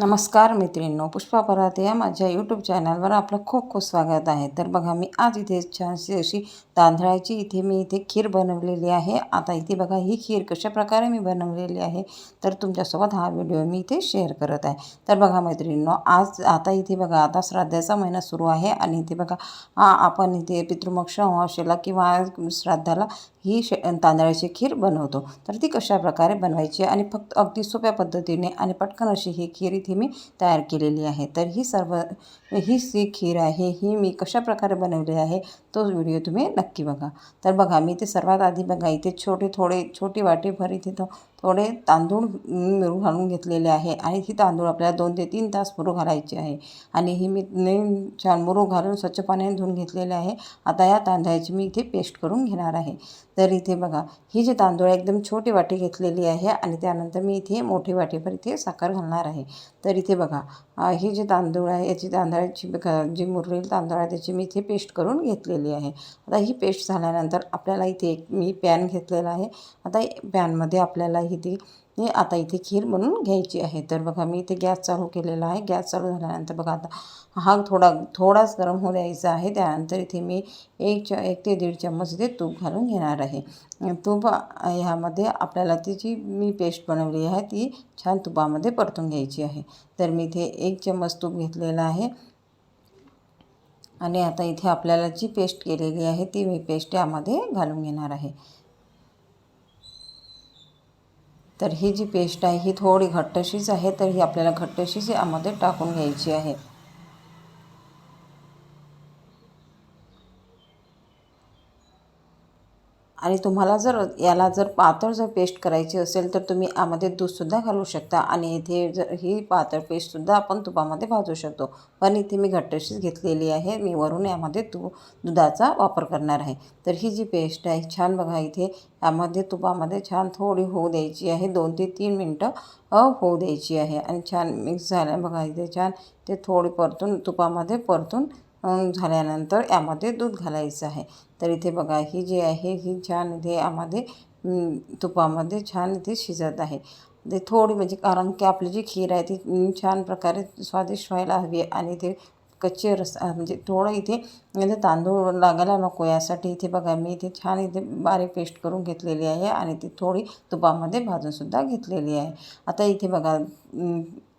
नमस्कार मैत्रिणींनो पुष्पा परात या माझ्या यूट्यूब चॅनलवर आपलं खूप खूप स्वागत आहे. तर बघा मी आज इथे छानशी अशी तांदळाची इथे मी इथे खीर बनवलेली आहे. आता इथे बघा ही खीर कशा प्रकारे मी बनवलेली आहे तर तुमच्यासोबत हा व्हिडिओ मी इथे शेअर करत आहे. तर बघा मैत्रिणींनो आज आता इथे बघा आता श्राद्धाचा महिना सुरू आहे आणि इथे बघा हा आपण इथे पितृमोक्ष अमावशेला किंवा श्राद्धाला ही शे तांदळाची खीर बनवतो. तर ती कशा प्रकारे बनवायची आणि फक्त अगदी सोप्या पद्धतीने आणि पटकन अशी ही खीर इथे मी तयार केलेली आहे. तर ही सर्व ही जी खीर आहे ही मी कशा प्रकारे बनवली आहे तो व्हिडिओ तुम्ही नक्की बघा. तर बघा मी ते सर्वात आधी बघा इथे छोटे थोडे छोटी वाटीभर इथे तो थोडे तांदूळ मिरू घालून घेतलेले आहे आणि ही तांदूळ आपल्याला दोन ते तीन तास मुरू घालायची आहे. आणि ही मी छान मुरू घालून स्वच्छ पाण्याने धुवून घेतलेले आहे. आता या तांदळाची मी इथे पेस्ट करून घेणार आहे. तर इथे बघा ही जी तांदूळ एकदम छोटी वाटी घेतलेली आहे आणि त्यानंतर मी इथे मोठी वाटीवर इथे साखर घालणार आहे. तर इथे बघा ही जी तांदूळ आहे याची तांदळाची जी मुरलेली तांदूळ आहे त्याची मी इथे पेस्ट करून घेतलेली आहे. आता ही पेस्ट झाल्यानंतर आपल्याला इथे एक मी पॅन घेतलेला आहे. आता पॅनमध्ये आपल्याला ही ती आता इथे खीर बनवून घ्यायची आहे. तर बघा मी इथे गॅस चालू केलेला आहे. गॅस चालू झाल्यानंतर बघा आता हा थोडा थोडाच गरम होऊ द्यायचा आहे. त्यानंतर इथे मी एक च एक ते दीड चम्मच इथे तूप घालून घेणार आहे. तूप ह्यामध्ये आपल्याला ती जी मी पेस्ट बनवली आहे ती छान तुपामध्ये परतून घ्यायची आहे. तर मी इथे एक चम्मच तूप घेतलेला आहे. आणि आता इथे आपल्याला जी पेस्ट केलेली आहे ती मी पेस्ट यामध्ये घालून घेणार आहे. तर ही जी पेस्ट आहे ही थोडी घट्टशीच आहे तर ही आपल्याला घट्टशीच यामध्ये टाकून घ्यायची आहे. आणि तुम्हाला जर याला जर पातळ जर पेस्ट करायची असेल तर तुम्ही यामध्ये दूधसुद्धा घालू शकता. आणि इथे जर ही पातळ पेस्टसुद्धा आपण तुपामध्ये भाजू शकतो. पण इथे मी घट्टशीच घेतलेली आहे. मी वरून यामध्ये तू दुधाचा वापर करणार आहे. तर ही जी पेस्ट आहे छान बघा इथे. यामध्ये तुपामध्ये छान थोडी होऊ द्यायची आहे. दोन ते तीन मिनटं होऊ द्यायची आहे. आणि छान मिक्स झाल्या बघा इथे छान. ते थोडी परतून तुपामध्ये परतून झाल्यानंतर यामध्ये दूध घालायचं आहे. तर इथे बघा ही जी आहे ही छान इथे यामध्ये तुपामध्ये छान इथे शिजत आहे. ते थोडी म्हणजे कारण की आपली जी खीर आहे ती छान प्रकारे स्वादिष्ट व्हायला हवी आणि ते कच्चे रस म्हणजे थोडं इथे म्हणजे तांदूळ लागायला नको यासाठी इथे बघा मी इथे छान इथे बारीक पेस्ट करून घेतलेली आहे आणि ती थोडी तुपामध्ये भाजूनसुद्धा घेतलेली आहे. आता इथे बघा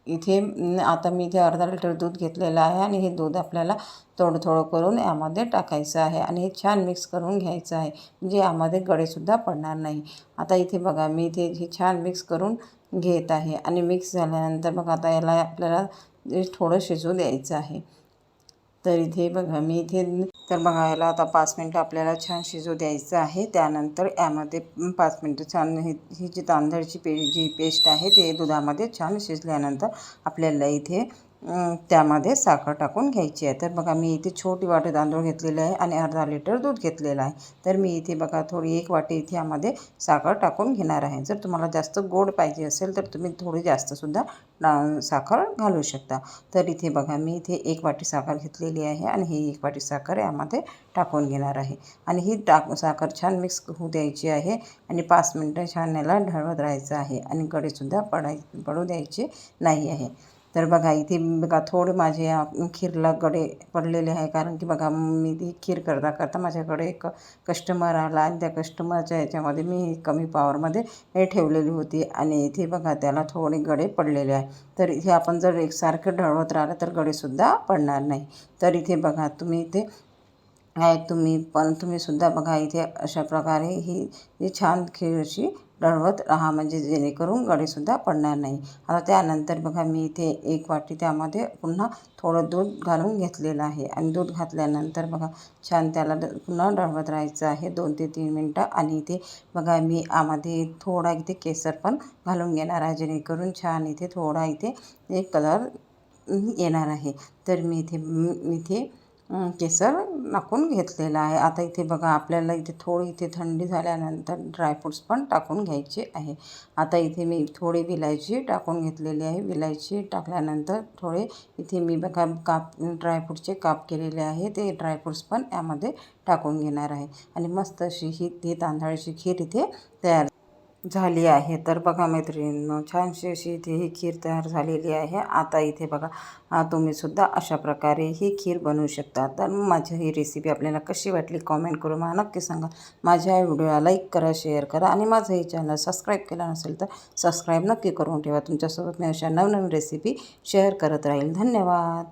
इथे आता मी इथे अर्धा लिटर दूध घेतलेलं आहे आणि हे दूध आपल्याला थोडं थोडं करून यामध्ये टाकायचं आहे आणि हे छान मिक्स करून घ्यायचं आहे. म्हणजे यामध्ये गडेसुद्धा पडणार नाही. आता इथे बघा मी इथे हे छान मिक्स करून घेत आहे आणि मिक्स झाल्यानंतर मग आता याला आपल्याला थोडं शिजू द्यायचं आहे. तर इथे बघा मी इथे तर बघा याला आता पाच मिनटं आपल्याला छान शिजू द्यायचं आहे त्यानंतर यामध्ये पाच मिनटं छान ही ही जी तांदळाची पे जी पेस्ट आहे ते दुधामध्ये छान शिजल्यानंतर आपल्याला इथे त्यामध्ये साखर टाकून घ्यायची आहे. तर बघा मी इथे छोटी वाटी तांदूळ घेतलेले आहे आणि अर्धा लिटर दूध घेतलेलं आहे. तर मी इथे बघा थोडी एक वाटी इथे यामध्ये साखर टाकून घेणार आहे. जर तुम्हाला जास्त गोड पाहिजे असेल तर तुम्ही थोडी जास्तसुद्धा साखर घालू शकता. तर इथे बघा मी इथे एक वाटी साखर घेतलेली आहे आणि ही एक वाटी साखर यामध्ये टाकून घेणार आहे. आणि ही टाक साखर छान मिक्स होऊ द्यायची आहे आणि पाच मिनटं छान याला ढळवत राहायचं आहे आणि गडेसुद्धा पडाय पडू द्यायचे नाही आहे. तर बघा इथे बघा थोडे माझे खीरला गडे पडलेले आहे. कारण की बघा मी ती खीर करता करता माझ्याकडे एक कस्टमर आला आणि त्या कस्टमरच्या याच्यामध्ये मी कमी पॉवरमध्ये हे ठेवलेली होती. आणि इथे बघा त्याला थोडे गडे पडलेले आहे. तर इथे आपण जर एकसारखं ढळवत राहिलं तर गडेसुद्धा पडणार नाही. तर इथे बघा तुम्ही इथे आहे. तुम्ही पण तुम्हीसुद्धा बघा इथे अशा प्रकारे ही जी छान खीर अशी ढळवत राहा म्हणजे जेणेकरून गडेसुद्धा पडणार नाही. आता त्यानंतर बघा मी इथे एक वाटी त्यामध्ये पुन्हा थोडं दूध घालून घेतलेलं आहे. आणि दूध घातल्यानंतर बघा छान त्याला पुन्हा डळवत राहायचं आहे दोन ते तीन मिनटं. आणि इथे बघा मी आमध्ये थोडा इथे केसर पण घालून घेणार आहे जेणेकरून छान इथे थोडा इथे एक कलर येणार आहे. तर मी इथे इथे केसर टाकून घेतलेला आहे. आता इथे बघा आपल्याला इथे थोडी इथे थंडी झाल्यानंतर ड्रायफ्रूट्स पण टाकून घ्यायचे आहे. आता इथे मी थोडी विलायची टाकून घेतलेली आहे. विलायची टाकल्यानंतर थोडे इथे मी बघा काप ड्रायफ्रूटचे काप केलेले आहे. ते ड्रायफ्रूट्स पण यामध्ये टाकून घेणार आहे. आणि मस्त अशी ही ती तांदळाची खीर इथे तयार झाली आहे. तर बघा मैत्रिणींनो छानशी अशी इथे ही खीर तयार झालेली आहे. आता इथे बघा तुम्ही तुम्हीसुद्धा अशा प्रकारे ही खीर बनवू शकता. तर माझी ही रेसिपी आपल्याला कशी वाटली कॉमेंट करून मला नक्की सांगा. माझ्या व्हिडिओला लाईक करा शेअर करा आणि माझं हे चॅनल सबस्क्राईब केलं नसेल तर सबस्क्राईब नक्की करून ठेवा. तुमच्यासोबत मी अशा नवनवीन रेसिपी शेअर करत राहील. धन्यवाद!